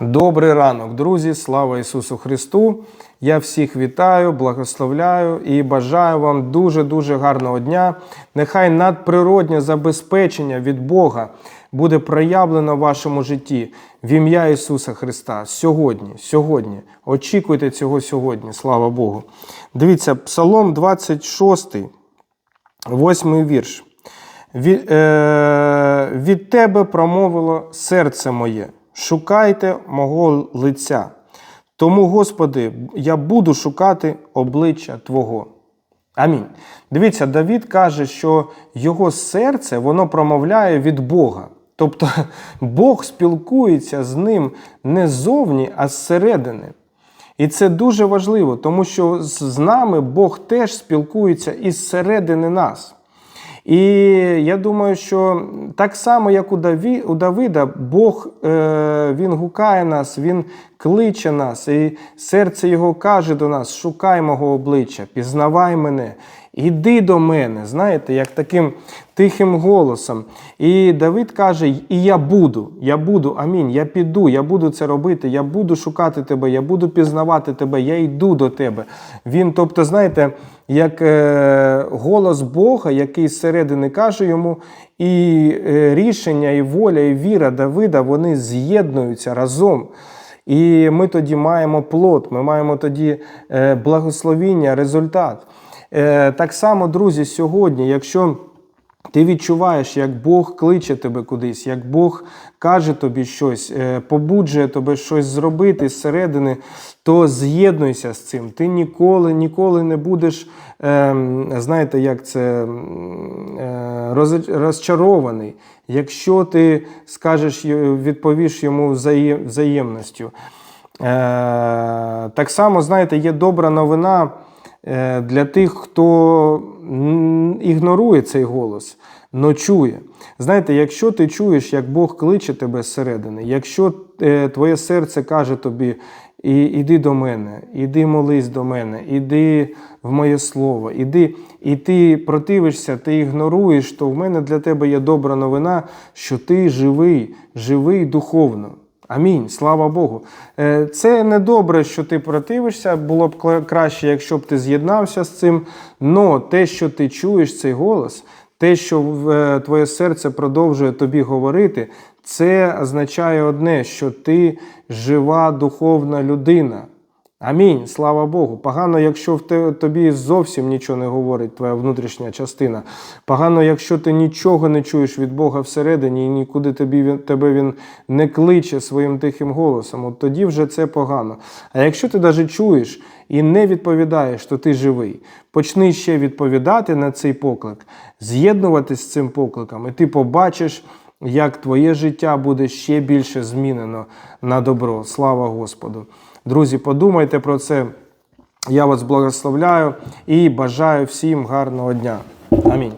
Добрий ранок, друзі! Слава Ісусу Христу! Я всіх вітаю, благословляю і бажаю вам дуже-дуже гарного дня. Нехай надприроднє забезпечення від Бога буде проявлено в вашому житті в ім'я Ісуса Христа. Сьогодні, сьогодні. Очікуйте цього сьогодні, слава Богу. Дивіться, Псалом 26, 8 вірш. Е, від тебе промовило серце моє, шукайте мого лиця. Тому, Господи, я буду шукати обличчя Твого. Амінь. Дивіться, Давід каже, що його серце воно промовляє від Бога. Тобто Бог спілкується з ним не ззовні, а зсередини. І це дуже важливо, тому що з нами Бог теж спілкується із середини нас. І я думаю, що так само, як у Давида, Бог е, він гукає нас, Він кличе нас, і серце Його каже до нас: шукай мого обличчя, пізнавай мене, іди до мене. Знаєте, як таким тихим голосом. І Давид каже: І я буду, я буду, амінь, я піду, я буду це робити, я буду шукати тебе, я буду пізнавати тебе, я йду до тебе. Він, тобто, знаєте, як е, голос Бога, який зсередини каже йому, і е, рішення, і воля, і віра Давида, вони з'єднуються разом. І ми тоді маємо плод, ми маємо тоді е, благословіння, результат. Е, так само, друзі, сьогодні, якщо ти відчуваєш, як Бог кличе тебе кудись, як Бог каже тобі щось, е, побуджує тебе щось зробити зсередини, то з'єднуйся з цим. Ти ніколи, ніколи не будеш, ем, знаєте, як це е, роз- розчарований, якщо ти скажеш, відповіш йому взаєм- взаємністю. Е, Так само, знаєте, є добра новина для тих, хто ігнорує цей голос, но чує. Знаєте, якщо ти чуєш, як Бог кличе тебе зсередини, якщо е, твоє серце каже тобі, і, іди до мене, іди молись до мене, іди в моє слово, іди, і ти противишся, ти ігноруєш, то в мене для тебе є добра новина, що ти живий, живий духовно. Амінь, слава Богу. Е, Це не добре, що ти противишся. Було б краще, якщо б ти з'єднався з цим. Но те, що ти чуєш цей голос, те, що е, твоє серце продовжує тобі говорити, це означає одне, що ти жива духовна людина. Амінь, слава Богу. Погано, якщо в тобі зовсім нічого не говорить твоя внутрішня частина. Погано, якщо ти нічого не чуєш від Бога всередині і нікуди тобі тебе він не кличе своїм тихим голосом, от тоді вже це погано. А якщо ти навіть чуєш і не відповідаєш, то ти живий. Почни ще відповідати на цей поклик, з'єднуватись з цим покликом, і ти побачиш, як твоє життя буде ще більше змінено на добро. Слава Господу! Друзі, подумайте про це. Я вас благословляю і бажаю всім гарного дня. Амінь.